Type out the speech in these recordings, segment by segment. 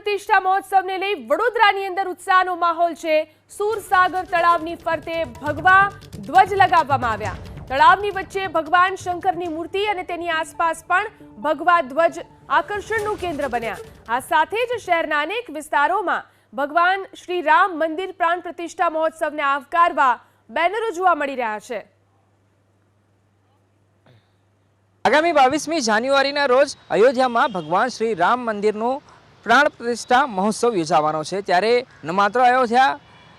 પ્રતિષ્ઠા મહોત્સવને લઈ વડોદરાની અંદર ઉત્સાહનો માહોલ છે. સૂરસાગર તળાવની ફરતે ભગવા ધ્વજ લગાવવામાં આવ્યા. તળાવની વચ્ચે ભગવાન શંકરની મૂર્તિ અને તેની આસપાસ પણ ભગવા ધ્વજ આકર્ષણનું કેન્દ્ર બન્યા. આ સાથે જ શહેરના અનેક વિસ્તારોમાં ભગવાન શ્રી રામ મંદિર પ્રાણ પ્રતિષ્ઠા મહોત્સવને આવકારવા બેનરો જોવા મળી રહ્યા છે. આગામી બાવીસમી જાન્યુઆરીના રોજ અયોધ્યામાં ભગવાન શ્રી રામ મંદિરનું પ્રાણ પ્રતિષ્ઠા મહોત્સવ યોજાવાનો છે ત્યારે ન માત્ર અયોધ્યા,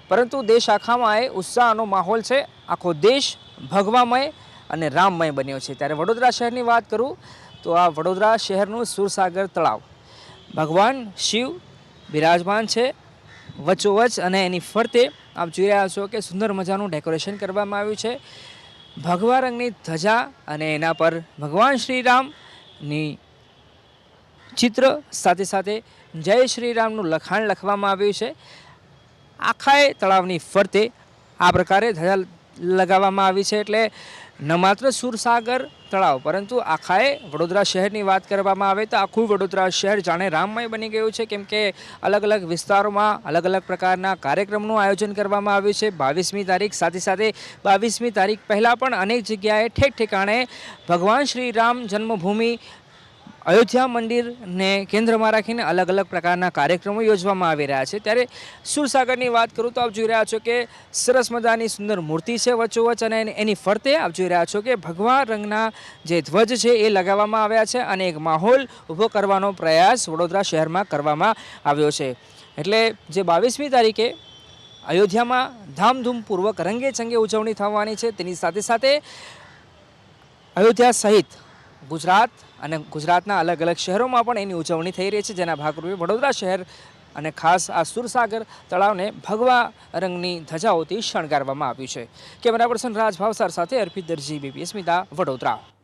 પરંતુ દેશ આખામાં એ ઉત્સાહનો માહોલ છે. આખો દેશ ભગવામય અને રામમય બન્યો છે. ત્યારે વડોદરા શહેરની વાત કરું તો આ વડોદરા શહેરનું સુરસાગર તળાવ. ભગવાન શિવ બિરાજમાન છે. વચ્ચોવચ અને એની ફરતે આપ જોઈ રહ્યા છો કે સુંદર મજાનું ડેકોરેશન કરવામાં આવ્યું છે. ભગવા રંગની ધજા અને એના પર ભગવાન શ્રી રામની ચિત્ર સાથે સાથે જય શ્રી રામનું લખાણ લખવામાં આવ્યું છે. આખાએ તળાવની ફરતે આ પ્રકારે ધજા લગાવવામાં આવી છે એટલે ન માત્ર સુરસાગર તળાવ, પરંતુ આખાએ વડોદરા શહેરની વાત કરવામાં આવે તો આખું વડોદરા શહેર જાણે રામમય બની ગયું છે. કેમ કે અલગ અલગ વિસ્તારોમાં અલગ અલગ પ્રકારના કાર્યક્રમનું આયોજન કરવામાં આવ્યું છે. બાવીસમી તારીખ સાથે સાથે બાવીસમી તારીખ પહેલાં પણ અનેક જગ્યાએ ઠેક ઠેકાણે ભગવાન શ્રી રામ જન્મભૂમિ અયોધ્યા મંદિરને કેન્દ્રમાં રાખીને અલગ અલગ પ્રકારના કાર્યક્રમો યોજવામાં આવી રહ્યા છે. ત્યારે સુરસાગરની વાત કરું તો આપ જોઈ રહ્યા છો કે સરસ મજાની સુંદર મૂર્તિ છે વચ્ચોવચ અને એની- ફરતે આપ જોઈ રહ્યા છો કે ભગવા રંગના જે ધ્વજ છે એ લગાવવામાં આવ્યા છે અને એક માહોલ ઊભો કરવાનો પ્રયાસ વડોદરા શહેરમાં કરવામાં આવ્યો છે. એટલે જે બાવીસમી તારીખે અયોધ્યામાં ધામધૂમપૂર્વક રંગે ચંગે ઉજવણી થવાની છે. તેની સાથે સાથે અયોધ્યા સહિત ગુજરાત અને ગુજરાતના અલગ અલગ શહેરોમાં પણ એની ઉજવણી થઈ રહી છે, જેના ભાગરૂપે વડોદરા શહેર અને ખાસ આ સુરસાગર તળાવને ભગવા રંગની ધજાઓથી શણગારવામાં આવ્યું છે. કેમેરા પર્સન રાજ ભાવસાર સાથે અર્પિત દરજી બીપી સ્મિતા વડોદરા.